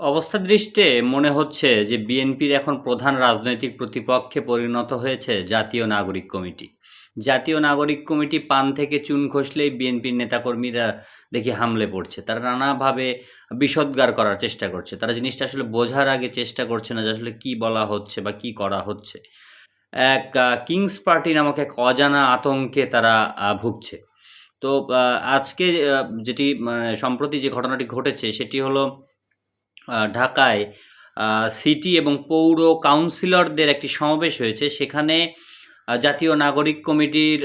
অবস্থা দৃষ্টে মনে হচ্ছে যে বিএনপির এখন প্রধান রাজনৈতিক প্রতিপক্ষে পরিণত হয়েছে জাতীয় নাগরিক কমিটি। জাতীয় নাগরিক কমিটি পান থেকে চুন খসলেই বিএনপির নেতাকর্মীরা দেখি হামলে পড়ছে। তারা নানাভাবে বিষোদ্গার করার চেষ্টা করছে। তারা জিনিসটা আসলে বোঝার আগে চেষ্টা করছে না যে আসলে কী বলা হচ্ছে বা কি করা হচ্ছে। এক কিংস পার্টি নামক এক অজানা আতঙ্কে তারা ভুগছে। তো আজকে যেটি মানে, সম্প্রতি যে ঘটনাটি ঘটেছে সেটি হলো ঢাকায় সিটি এবং পৌর কাউন্সিলরদের একটি সমাবেশ হয়েছে। সেখানে জাতীয় নাগরিক কমিটির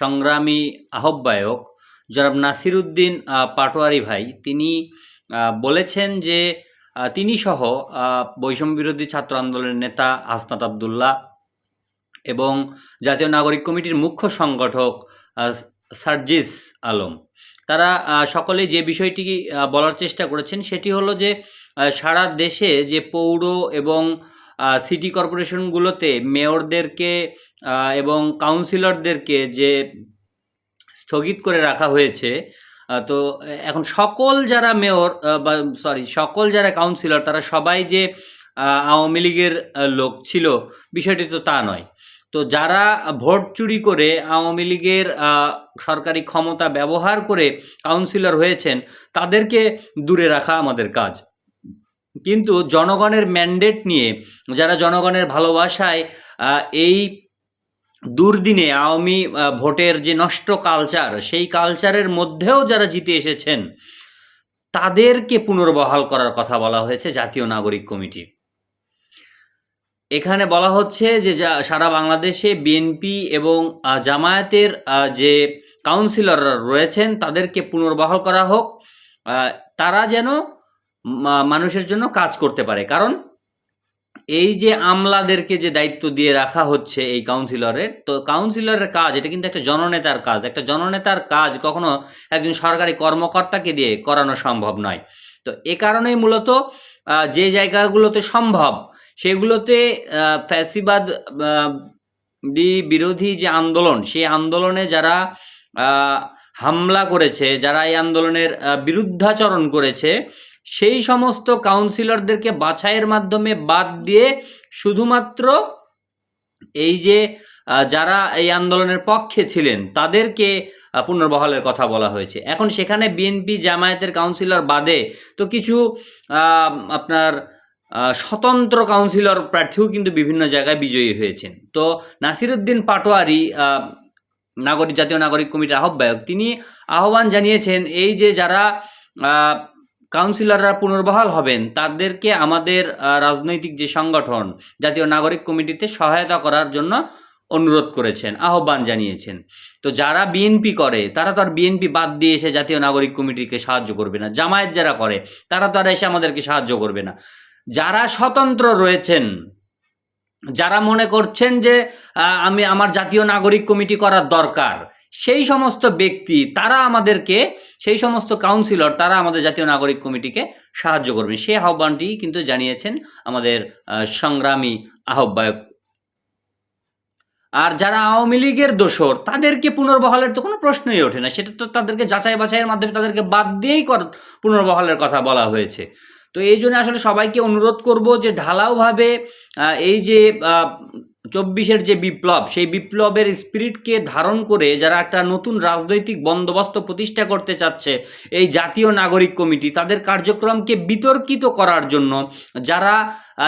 সংগ্রামী আহ্বায়ক জনাব নাসিরুদ্দিন পাটোয়ারি ভাই তিনি বলেছেন যে তিনি সহ আহ, বৈষম্য বিরোধী ছাত্র আন্দোলনের নেতা হাসনাত আবদুল্লাহ এবং জাতীয় নাগরিক কমিটির মুখ্য সংগঠক সার্জিস আলম। তারা সকলে যে বিষয়টি বলার চেষ্টা করেছেন সেটি হলো যে সারা দেশে যে পৌর এবং সিটি কর্পোরেশনগুলোতে মেয়রদেরকে এবং কাউন্সিলরদেরকে যে স্থগিত করে রাখা হয়েছে তো এখন সকল যারা মেয়র বা, সরি, সকল যারা কাউন্সিলর, তারা সবাই যে আওয়ামী লীগের লোক ছিল, বিষয়টি তো তা নয়। তো যারা ভোট চুরি করে আওয়ামী লীগের সরকারি ক্ষমতা ব্যবহার করে কাউন্সিলর হয়েছেন, তাদেরকে দূরে রাখা আমাদের কাজ। কিন্তু জনগণের ম্যান্ডেট নিয়ে, যারা জনগণের ভালোবাসায় এই দুর্দিনে আওয়ামী ভোটের যে নষ্ট কালচার সেই কালচারের মধ্যেও যারা জিতে এসেছেন, তাদেরকে পুনর্বহাল করার কথা বলা হয়েছে জাতীয় নাগরিক কমিটি। এখানে বলা হচ্ছে যে যা- সারা বাংলাদেশে বিএনপি এবং জামায়াতের যে কাউন্সিলররা রয়েছেন তাদেরকে পুনর্বহাল করা হোক তারা যেন মানুষের জন্য কাজ করতে পারে। কারণ এই যে আমলাদেরকে যে দায়িত্ব দিয়ে রাখা হচ্ছে এই কাউন্সিলরের, তো কাউন্সিলরের কাজ, এটা কিন্তু একটা জননেতার কাজ। একটা জননেতার কাজ কখনো একজন সরকারি কর্মকর্তাকে দিয়ে করানো সম্ভব নয়। তো এ কারণেই মূলত যে জায়গাগুলোতে সম্ভব সেগুলোতে ফ্যাসিবাদ বিরোধী যে আন্দোলন, সেই আন্দোলনে যারা হামলা করেছে, যারা এই আন্দোলনের বিরুদ্ধাচরণ করেছে, সেই সমস্ত কাউন্সিলরদেরকে বাছাইয়ের মাধ্যমে বাদ দিয়ে শুধুমাত্র এই যে যারা এই আন্দোলনের পক্ষে ছিলেন, তাদেরকে পুনর্বহালের কথা বলা হয়েছে। এখন সেখানে বিএনপি জামায়াতের কাউন্সিলর বাদে তো কিছু আপনার স্বতন্ত্র কাউন্সিলর প্রার্থীও কিন্তু বিভিন্ন জায়গায় বিজয়ী হয়েছেন। তো নাসিরুদ্দিন পাটোয়ারি নাগরিক, জাতীয় নাগরিক কমিটির আহ্বায়ক, তিনি আহ্বান জানিয়েছেন, এই যে যারা কাউন্সিলররা পুনর্বহাল হবেন, তাদেরকে আমাদের রাজনৈতিক যে সংগঠন, জাতীয় নাগরিক কমিটিতে সহায়তা করার জন্য অনুরোধ করেছেন, আহ্বান জানিয়েছেন। তো যারা বিএনপি করে, তারা তো আর বিএনপি বাদ দিয়ে এসে জাতীয় নাগরিক কমিটিকে সাহায্য করবে না, জামায়াত যারা করে, তারা তো আর এসে আমাদেরকে সাহায্য করবে না। যারা স্বতন্ত্র রয়েছেন, যারা মনে করছেন যে আমি আমার জাতীয় নাগরিক কমিটি করার দরকার, সেই সমস্ত ব্যক্তি, তারা আমাদেরকে, সেই সমস্ত কাউন্সিলর তারা আমাদের জাতীয় নাগরিক কমিটিকে সাহায্য করবে। সেই আহ্বানটি কিন্তু জানিয়েছেন আমাদের সংগ্রামী আহ্বায়ক। আর যারা আওয়ামী লীগের দোসর তাদেরকে পুনর্বহালের তো কোনো প্রশ্নই ওঠে না। সেটা তো তাদেরকে যাচাই বাছাইয়ের মাধ্যমে তাদেরকে বাদ দিয়েই পুনর্বহালের কথা বলা হয়েছে। তো এই জন্য আসলে সবাইকে অনুরোধ করব যে ঢালাওভাবে এই যে চব্বিশের যে বিপ্লব, সেই বিপ্লবের স্পিরিটকে ধারণ করে যারা একটা নতুন রাজনৈতিক বন্দোবস্ত প্রতিষ্ঠা করতে চাচ্ছে, এই জাতীয় নাগরিক কমিটি, তাদের কার্যক্রমকে বিতর্কিত করার জন্য যারা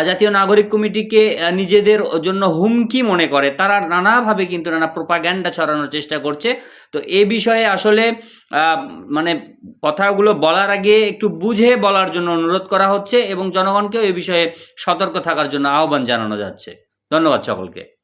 জাতীয় নাগরিক কমিটিকে নিজেদের জন্য হুমকি মনে করে, তারা নানাভাবে কিন্তু নানা প্রোপাগ্যান্ডা ছড়ানোর চেষ্টা করছে। তো এ বিষয়ে আসলে মানে কথাগুলো বলার আগে একটু বুঝে বলার জন্য অনুরোধ করা হচ্ছে এবং জনগণকেও এ বিষয়ে সতর্ক থাকার জন্য আহ্বান জানানো যাচ্ছে। ধন্যবাদ সকলকে।